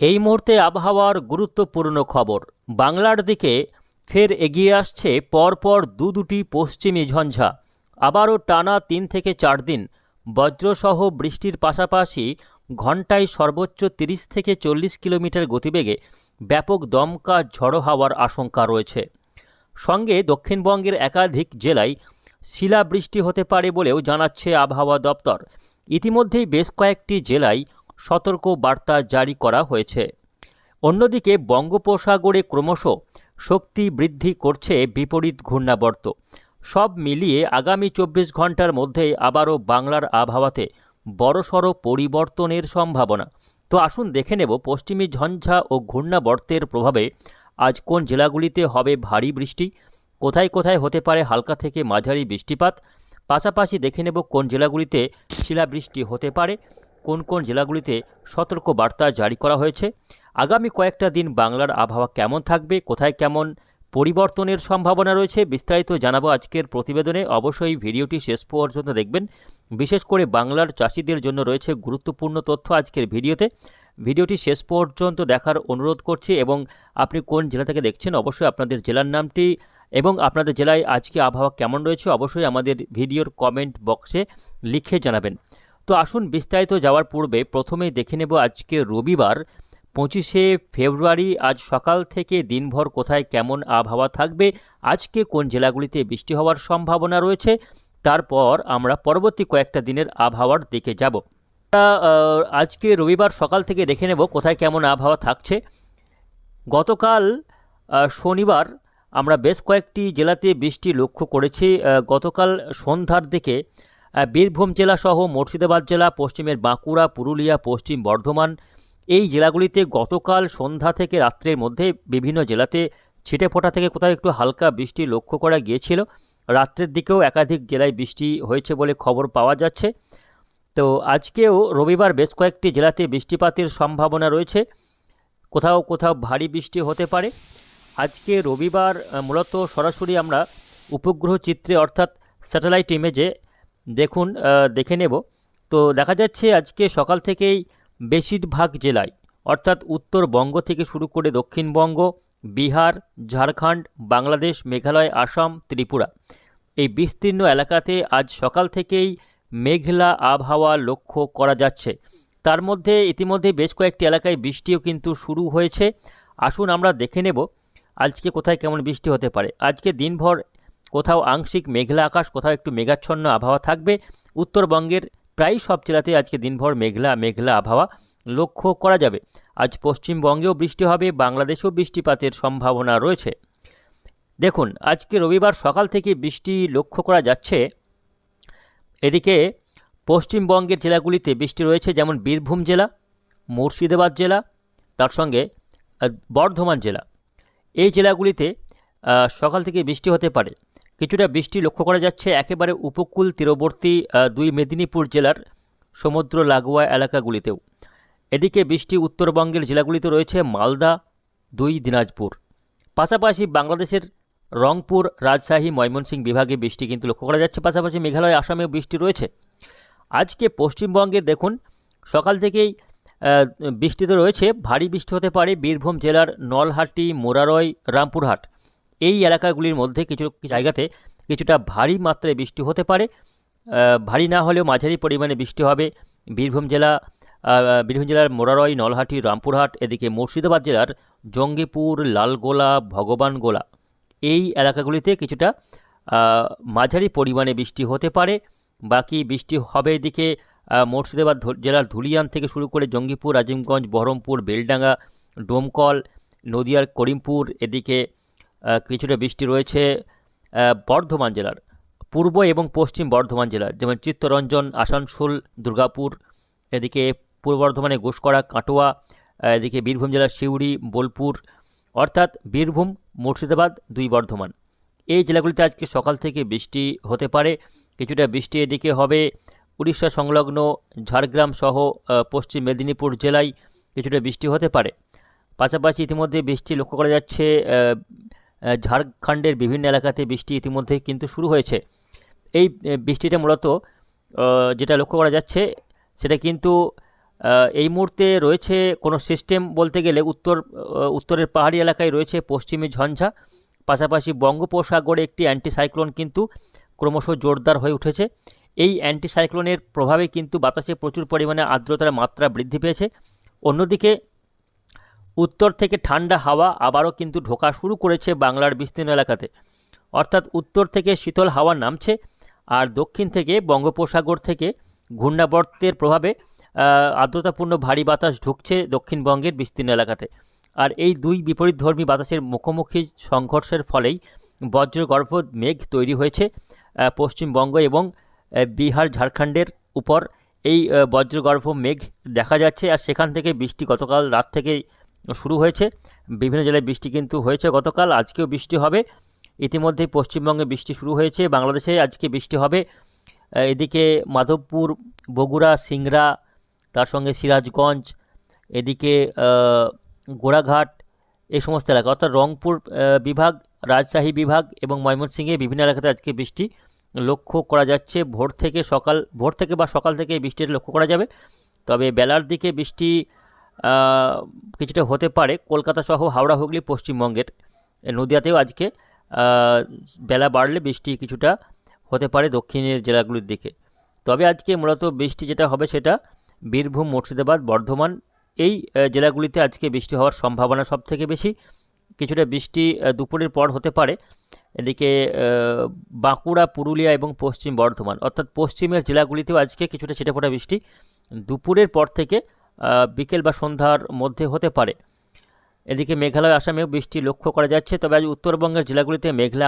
এই মুহূর্তে আবহাওয়ার গুরুত্বপূর্ণ খবর। বাংলার দিকে ফের এগিয়ে আসছে পরপর দু দুটি পশ্চিমী ঝঞ্ঝা। আবারও টানা তিন থেকে চার দিন। বজ্রসহ বৃষ্টির পাশাপাশি ঘন্টায় সর্বোচ্চ তিরিশ থেকে চল্লিশ কিলোমিটার গতিবেগে ব্যাপক দমকা ঝড়ো হাওয়ার আশঙ্কা রয়েছে। সঙ্গে দক্ষিণবঙ্গের একাধিক জেলায় শিলাবৃষ্টি হতে পারে বলেও জানাচ্ছে আবহাওয়া দপ্তর। ইতিমধ্যেই বেশ কয়েকটি জেলায় সতর্ক বার্তা জারি করা হয়েছে। অন্যদিকে বঙ্গোপসাগরে ক্রমশ শক্তি বৃদ্ধি করছে বিপরীত ঘূর্ণাবর্ত। সব মিলিয়ে আগামী চব্বিশ ঘণ্টার মধ্যেই আবারও বাংলার আবহাওয়াতে বড়সড় পরিবর্তনের সম্ভাবনা। তো আসুন দেখে নেব পশ্চিমী ঝঞ্ঝা ও ঘূর্ণাবর্তের প্রভাবে আজ কোন জেলাগুলিতে হবে ভারী বৃষ্টি, কোথায় কোথায় হতে পারে হালকা থেকে মাঝারি বৃষ্টিপাত, পাশাপাশি দেখে নেব কোন জেলাগুলিতে শিলাবৃষ্টি হতে পারে কোন কোন জেলাগুলিতে সতর্ক বার্তা জারি করা হয়েছে, আগামী কয়েকটা দিন বাংলার আবহাওয়া কেমন থাকবে, কোথায় কেমন পরিবর্তনের সম্ভাবনা রয়েছে, বিস্তারিত জানাব আজকের প্রতিবেদনে। অবশ্যই ভিডিওটি শেষ পর্যন্ত দেখবেন। বিশেষ করে বাংলার চাষিদের জন্য রয়েছে গুরুত্বপূর্ণ তথ্য আজকের ভিডিওতে। ভিডিওটি শেষ পর্যন্ত দেখার অনুরোধ করছি এবং আপনি কোন জেলা থেকে দেখছেন অবশ্যই আপনাদের জেলার নামটি এবং আপনাদের জেলায় আজকে আবহাওয়া কেমন রয়েছে অবশ্যই আমাদের ভিডিওর কমেন্ট বক্সে লিখে জানাবেন। তো আসুন বিস্তারিত যাওয়ার পূর্বে প্রথমেই দেখে নেব আজকে রবিবার, পঁচিশে ফেব্রুয়ারি, আজ সকাল থেকে দিনভর কোথায় কেমন আবহাওয়া থাকবে, আজকে কোন জেলাগুলিতে বৃষ্টি হওয়ার সম্ভাবনা রয়েছে, তারপর আমরা পরবর্তী কয়েকটা দিনের আবহাওয়ার দিকে যাব। আজকে রবিবার সকাল থেকে দেখে নেব কোথায় কেমন আবহাওয়া থাকছে। গতকাল শনিবার আমরা বেশ কয়েকটি জেলাতে বৃষ্টি লক্ষ্য করেছি গতকাল সন্ধ্যার দিকে বীরভূম জেলাসহ মুর্শিদাবাদ জেলা, পশ্চিমের বাঁকুড়া, পুরুলিয়া, পশ্চিম বর্ধমান, এই জেলাগুলিতে গতকাল সন্ধ্যা থেকে রাত্রের মধ্যে বিভিন্ন জেলাতে ছিটে ফোটা থেকে কোথাও একটু হালকা বৃষ্টি লক্ষ্য করা গিয়েছিল। রাত্রের দিকেও একাধিক জেলায় বৃষ্টি হয়েছে বলে খবর পাওয়া যাচ্ছে। তো আজকেও রবিবার বেশ কয়েকটি জেলাতে বৃষ্টিপাতের সম্ভাবনা রয়েছে। কোথাও কোথাও ভারী বৃষ্টি হতে পারে। আজকে রবিবার মূলত সরাসরি আমরা উপগ্রহ চিত্রে অর্থাৎ স্যাটেলাইট ইমেজে দেখুন দেখে নেব। তো দেখা যাচ্ছে আজকে সকাল থেকেই বেশিরভাগ জেলায়, অর্থাৎ উত্তরবঙ্গ থেকে শুরু করে দক্ষিণবঙ্গ, বিহার, ঝাড়খণ্ড, বাংলাদেশ, মেঘালয়, আসাম, ত্রিপুরা, এই বিস্তীর্ণ এলাকাতে আজ সকাল থেকেই মেঘলা আবহাওয়া লক্ষ্য করা যাচ্ছে। তার মধ্যে ইতিমধ্যে বেশ কয়েকটি এলাকায় বৃষ্টিও কিন্তু শুরু হয়েছে। আসুন আমরা দেখে নেব আজকে কোথায় কেমন বৃষ্টি হতে পারে। আজকে দিনভর কোথাও আংশিক মেঘলা আকাশ, কোথাও একটু মেঘাচ্ছন্ন আবহাওয়া থাকবে। উত্তরবঙ্গের প্রায় সব জেলাতে আজকে দিনভর মেঘলা মেঘলা আবহাওয়া লক্ষ্য করা যাবে। আজ পশ্চিমবঙ্গেও বৃষ্টি হবে, বাংলাদেশেও বৃষ্টিপাতের সম্ভাবনা রয়েছে। দেখুন, আজকে রবিবার সকাল থেকে বৃষ্টি লক্ষ্য করা যাচ্ছে। এদিকে পশ্চিমবঙ্গের জেলাগুলিতে বৃষ্টি রয়েছে, যেমন বীরভূম জেলা, মুর্শিদাবাদ জেলা, তার সঙ্গে বর্ধমান জেলা। এই জেলাগুলিতে সকাল থেকে বৃষ্টি হতে পারে। কিছুটা বৃষ্টি লক্ষ্য করা যাচ্ছে। একেবারে উপকূল তীরবর্তী দুই মেদিনীপুর জেলার সমুদ্র লাগোয়া এলাকাগুলিতেও। এদিকে বৃষ্টি উত্তরবঙ্গের জেলাগুলিতে রয়েছে মালদা, দুই দিনাজপুর। পাশাপাশি বাংলাদেশের রংপুর, রাজশাহী, ময়মনসিংহ বিভাগে বৃষ্টি কিন্তু লক্ষ্য করা যাচ্ছে। পাশাপাশি মেঘালয়, আসামেও বৃষ্টি রয়েছে। আজকে পশ্চিমবঙ্গে দেখুন, সকাল থেকেই বৃষ্টি তো রয়েছে, ভারী বৃষ্টি হতে পারে বীরভূম জেলার নলহাটি, মোরারয়, রামপুরহাট। এই এলাকাগুলির মধ্যে কিছু জায়গাতে কিছুটা ভারী মাত্রায় বৃষ্টি হতে পারে। ভারী না হলেও মাঝারি পরিমাণে বৃষ্টি হবে। বীরভূম জেলা বীরভূম জেলার মোরারয় নলহাটি, রামপুরহাট, এদিকে মুর্শিদাবাদ জেলার জঙ্গিপুর, লালগোলা, ভগবানগোলা এই এলাকাগুলিতে কিছুটা মাঝারি পরিমাণে বৃষ্টি হতে পারে। বাকি বৃষ্টি হবে এদিকে মুর্শিদাবাদ জেলার ধুলিয়ান থেকে শুরু করে জঙ্গিপুর আজিমগঞ্জ বহরমপুর, বেলডাঙ্গা, ডোমকল, নদিয়ার করিমপুর, এদিকে কিছুটা বৃষ্টি রয়েছে বর্ধমান জেলার পূর্ব এবং পশ্চিম বর্ধমান জেলার, যেমন চিত্তরঞ্জন, আসানসোল, দুর্গাপুর, এদিকে পূর্ব বর্ধমানে ঘোষকরা কাটোয়া এদিকে বীরভূম জেলার সিউড়ি, বোলপুর, অর্থাৎ বীরভূম, মুর্শিদাবাদ, দুই বর্ধমান। এই জেলাগুলিতে আজকে সকাল থেকে বৃষ্টি হতে পারে, কিছুটা বৃষ্টি এদিকে হবে। উড়িষ্যা সংলগ্ন ঝাড়গ্রাম সহ পশ্চিম মেদিনীপুর জেলায় কিছুটা বৃষ্টি হতে পারে। পাশাপাশি ইতিমধ্যে বৃষ্টি লক্ষ্য করা যাচ্ছে ঝাড়খণ্ডের বিভিন্ন এলাকাতে বৃষ্টি ইতিমধ্যে কিন্তু শুরু হয়েছে। এই বৃষ্টিটা মূলত যেটা লক্ষ্য করা যাচ্ছে, সেটা কিন্তু এই মুহূর্তে রয়েছে কোনো সিস্টেম বলতে গেলে উত্তর উত্তরের পাহাড়ি এলাকায় রয়েছে পশ্চিমী ঝঞ্ঝা। পাশাপাশি বঙ্গোপসাগরে একটি অ্যান্টিসাইক্লোন কিন্তু ক্রমশ জোরদার হয়ে উঠেছে। এই অ্যান্টিসাইক্লোনের প্রভাবে কিন্তু বাতাসে প্রচুর পরিমাণে আর্দ্রতার মাত্রা বৃদ্ধি পেয়েছে। অন্যদিকে উত্তর থেকে ঠান্ডা হাওয়া আবারও কিন্তু ঢোকা শুরু করেছে বাংলার বিস্তীর্ণ এলাকাতে। অর্থাৎ উত্তর থেকে শীতল হাওয়া নামছে আর দক্ষিণ থেকে বঙ্গোপসাগর থেকে ঘূর্ণাবর্তের প্রভাবে আর্দ্রতাপূর্ণ ভারী বাতাস ঢুকছে দক্ষিণবঙ্গের বিস্তীর্ণ এলাকাতে। আর এই দুই বিপরীতধর্মী বাতাসের মুখোমুখি সংঘর্ষের ফলেই বজ্রগর্ভ মেঘ তৈরি হয়েছে পশ্চিমবঙ্গ এবং বিহার, ঝাড়খণ্ডের উপর। এই বজ্রগর্ভ মেঘ দেখা যাচ্ছে আর সেখান থেকে বৃষ্টি গতকাল রাত থেকেই শুরু হয়েছে। বিভিন্ন জেলায় বৃষ্টি কিন্তু হয়েছে গতকাল, আজকেও বৃষ্টি হবে। ইতিমধ্যেই পশ্চিমবঙ্গে বৃষ্টি শুরু হয়েছে, বাংলাদেশে আজকে বৃষ্টি হবে। এদিকে মাধবপুর, বগুড়া, সিংড়া, তার সঙ্গে সিরাজগঞ্জ, এদিকে গোড়াঘাট, এই সমস্ত এলাকা, অর্থাৎ রংপুর বিভাগ, রাজশাহী বিভাগ এবং ময়মনসিংহে বিভিন্ন এলাকাতে আজকে বৃষ্টি লক্ষ্য করা যাচ্ছে। ভোর থেকে সকাল, ভোর থেকে বা সকাল থেকে বৃষ্টির লক্ষ্য করা যাবে। তবে বেলার দিকে বৃষ্টি কিছুটা হতে পারে। কলকাতা সহ হাওড়া, হুগলি, পশ্চিমবঙ্গের। নদিয়াতেও আজকে বেলা বাড়লে বৃষ্টি কিছুটা হতে পারে দক্ষিণের জেলাগুলির দিকে। তবে আজকে মূলত বৃষ্টি যেটা হবে সেটা বীরভূম, মুর্শিদাবাদ, বর্ধমান এই জেলাগুলিতে আজকে বৃষ্টি হওয়ার সম্ভাবনা সব থেকে বেশি। কিছুটা বৃষ্টি দুপুরের পর হতে পারে। এদিকে বাঁকুড়া, পুরুলিয়া এবং পশ্চিম বর্ধমান। অর্থাৎ পশ্চিমের জেলাগুলিতেও আজকে কিছুটা ছিটেফোঁটা বৃষ্টি। দুপুরের পর থেকে বিকেল বা সন্ধ্যার মধ্যে হতে পারে। এদিকে মেঘালয়, আসামেও বৃষ্টি লক্ষ্য করা যাচ্ছে, তবে আজ উত্তরবঙ্গের জেলাগুলিতে মেঘলা